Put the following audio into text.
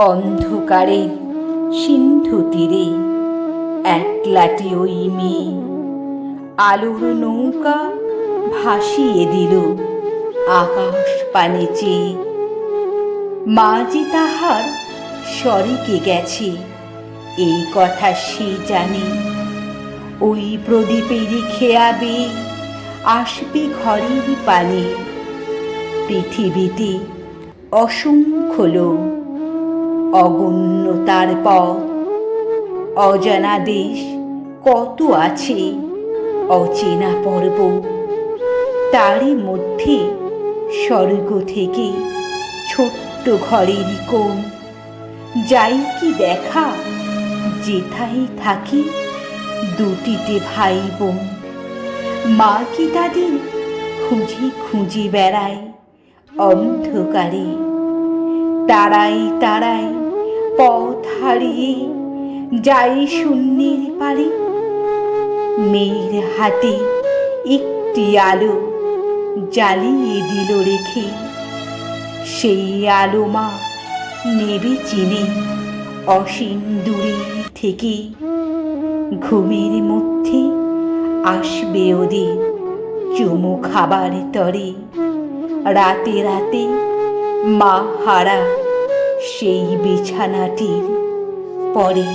অন্ধকারে, সিন্ধু তীরে, একলাটি ওই মেয়ে। আলোর নৌকা ভাসিয়ে দিল আকাশ পানে চেয়ে। মা যে তাহার স্বরিকে গেছে, এই কথা সে জানে। ওই প্রদীপেরই খেয়াবে আসবে ঘরের পানে। পৃথিবীতে অসংখ্য লোক। অগণ্য তার পথ। অজানা দেশ কত আছে? অচেনা পর্ব। তারই মধ্যে স্বর্গ থেকে ছোট্ট ঘরের কোণ। যাই কি দেখা, যেথায় থাকি দুটিতে ভাই বোন। মা কি তাদের খুঁজে খুঁজে বেড়ায় অন্ধকারে? তারাই তারাই পথ হারিয়ে যাই শূন্যের পারে মেয়ের হাতে একটি আলো জ্বালিয়ে দিল রেখে। সেই আলো মা নেবে চিনে অসীম দূরে থেকে। ঘুমের মধ্যে আসবে ওদের চুমু খাবার তরে। রাতে রাতে মা হারা সেই বিছানাটির পরে